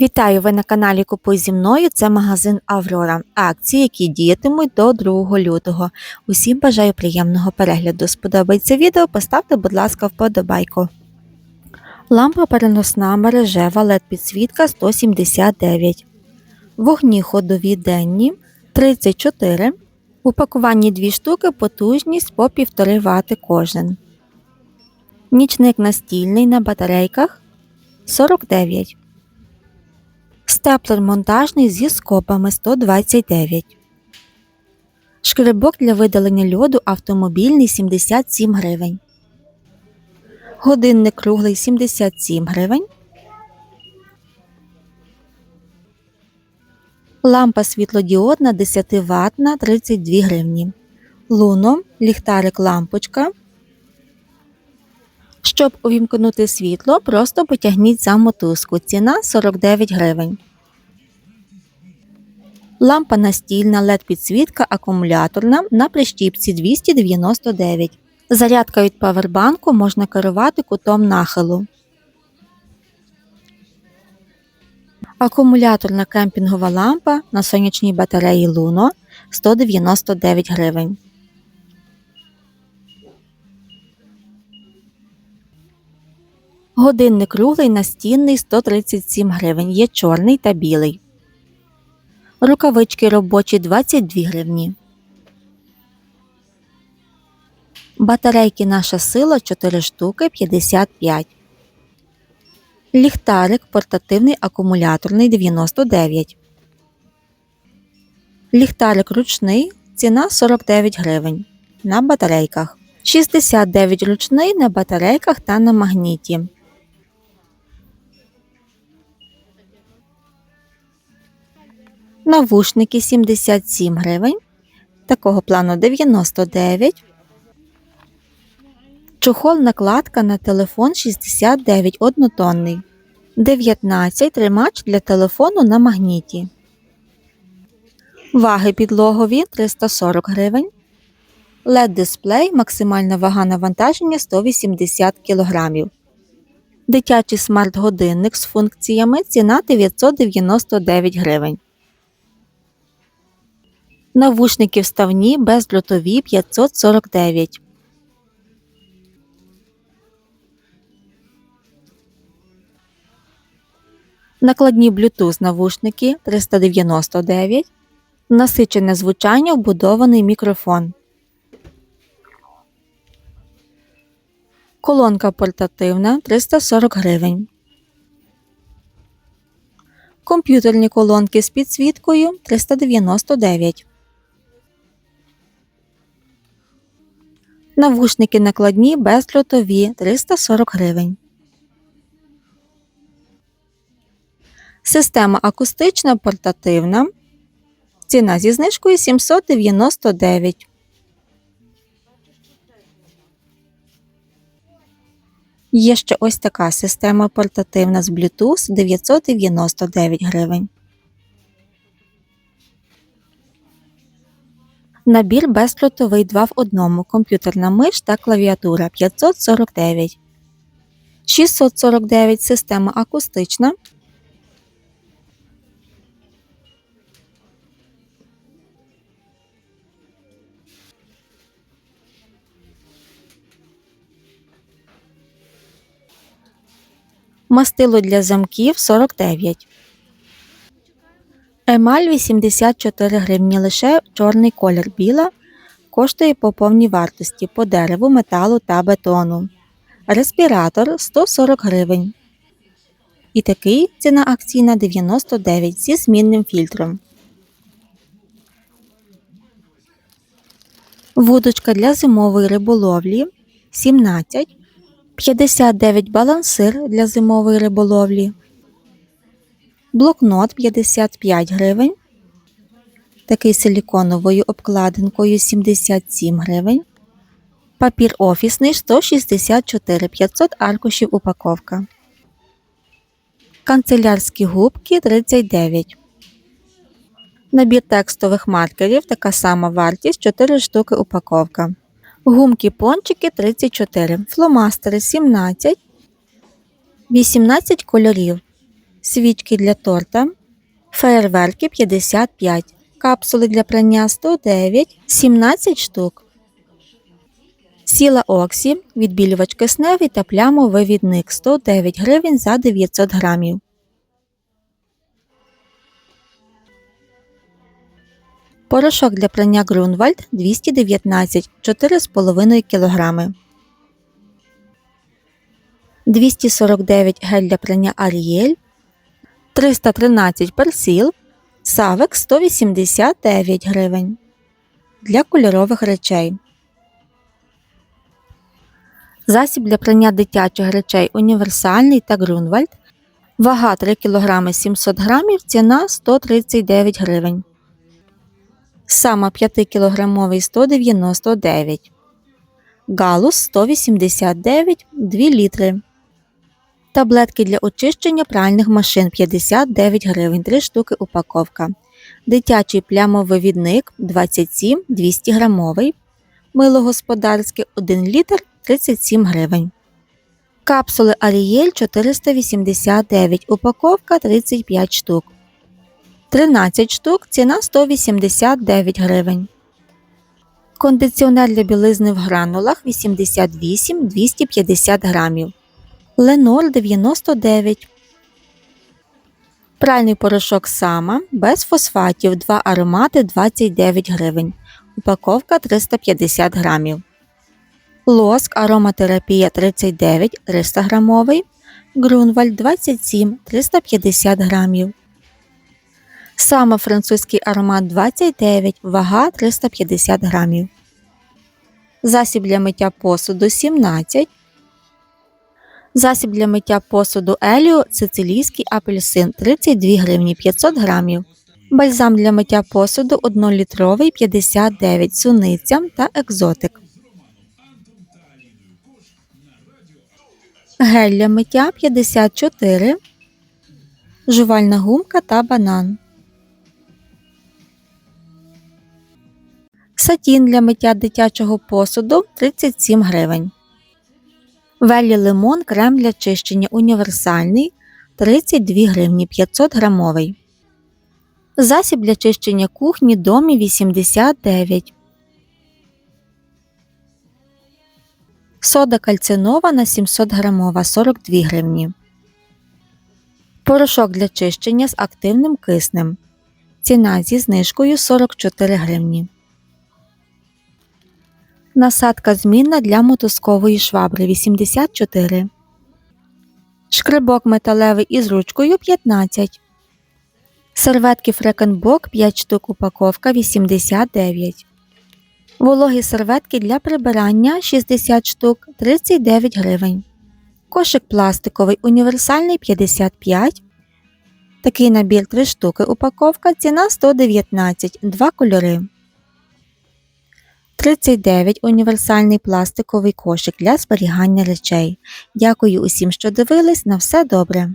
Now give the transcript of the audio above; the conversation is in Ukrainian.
Вітаю! Ви на каналі Купуй зі мною. Це магазин Аврора. Акції, які діятимуть до 2 лютого. Усім бажаю приємного перегляду. Сподобається відео, поставте, будь ласка, вподобайку. Лампа переносна мережева LED підсвітка 179. Вогні ходові денні 34. У пакуванні 2 штуки потужність по 1,5 Вт кожен. Нічник настільний на батарейках 49. Степлер монтажний зі скобами 129. Шкребок для видалення льоду автомобільний 77 гривень. Годинник круглий 77 гривень. Лампа світлодіодна 10 ватна 32 гривні. Луно, ліхтарик лампочка. Щоб увімкнути світло, просто потягніть за мотузку. Ціна 49 гривень. Лампа настільна LED підсвітка акумуляторна на прищіпці 299. Зарядка від павербанку можна керувати кутом нахилу. Акумуляторна кемпінгова лампа на сонячній батареї Luno 199 гривень. Годинник круглий настінний 137 гривень. Є чорний та білий. Рукавички робочі 22 гривні. Батарейки наша сила 4 штуки 55. Ліхтарик портативний акумуляторний 99. Ліхтарик ручний. Ціна 49 гривень. На батарейках. 69 ручний на батарейках та на магніті. Навушники 77 гривень. Такого плану 99. Чохол накладка на телефон 69 однотонний. 19 тримач для телефону на магніті. Ваги підлогові 340 гривень. LED дисплей максимальна вага навантаження 180 кг. Дитячий смарт-годинник з функціями ціна 999 гривень. Навушники вставні бездротові 549. Накладні Bluetooth навушники 399. Насичене звучання вбудований мікрофон. Колонка портативна 340 гривень. Комп'ютерні колонки з підсвіткою 399. Навушники накладні бездротові 340 гривень. Система акустична портативна. Ціна зі знижкою 799. Є ще ось така система портативна з Bluetooth 999 гривень. Набір бездротовий 2 в 1, комп'ютерна миш та клавіатура 549. 649 система акустична. Мастило для замків 49. Емаль 84 гривні лише чорний колір біла. Коштує по повній вартості по дереву, металу та бетону. Респіратор 140 гривень. І такий ціна акційна 99 зі змінним фільтром. Вудочка для зимової риболовлі 17. 59 балансир для зимової риболовлі. Блокнот 55 гривень. Такий силіконовою обкладинкою 77 гривень. Папір офісний 164 500 аркушів упаковка. Канцелярські губки 39. Набір текстових маркерів така сама вартість 4 штуки упаковка. Гумки пончики 34. Фломастери 17. 18 кольорів. Свічки для торта, феєрверки 55, капсули для прання 109, 17 штук. Сіла Оксі, відбілювач кисневий та плямовивідник 109 гривень за 900 грамів. Порошок для прання Грунвальд 219 4,5 кг. 249 гель для прання Аріель, 313 персіл, Савек 189 гривень. Для кольорових речей. Засіб для прання дитячих речей універсальний та Грунвальд. Вага 3 кг 700 г, ціна 139 гривень. Сама 5 кілограмовий 199. Галус 189 2 літри. Таблетки для очищення пральних машин 59 гривень 3 штуки упаковка. Дитячий плямовивідник 27 200 грамовий. Мило господарське 1 літр 37 гривень. Капсули Арієль 489, упаковка 35 штук. 13 штук, ціна 189 гривень. Кондиціонер для білизни в гранулах 88 250 грамів. Ленор 99. Пральний порошок Сама без фосфатів 2 аромати 29 гривень. Упаковка 350 грамів. Лоск ароматерапія 39 300 грамовий. Грунвальд 27 350 грамів. Саме французький аромат 29, вага 350 грамів. Засіб для миття посуду 17. Засіб для миття посуду Еліо сицилійський апельсин 32 гривні 500 грамів. Бальзам для миття посуду 1-літровий 59 суниця та екзотик. Гель для миття 54. Жувальна гумка та банан. Сатін для миття дитячого посуду 37 гривень. Велі лимон крем для чищення універсальний 32 гривні 500 грамовий. Засіб для чищення кухні домі 89. Сода кальцинована 700 грамова 42 гривні. Порошок для чищення з активним киснем. Ціна зі знижкою 44 гривні. Насадка змінна для мотузкової швабри 84. Шкребок металевий із ручкою 15. Серветки Фрекенбок 5 штук упаковка 89. Вологі серветки для прибирання 60 штук 39 гривень. Кошик пластиковий універсальний 55. Такий набір 3 штуки упаковка. Ціна 119 2 кольори. 39 універсальний пластиковий кошик для зберігання речей. Дякую усім, що дивились. На все добре.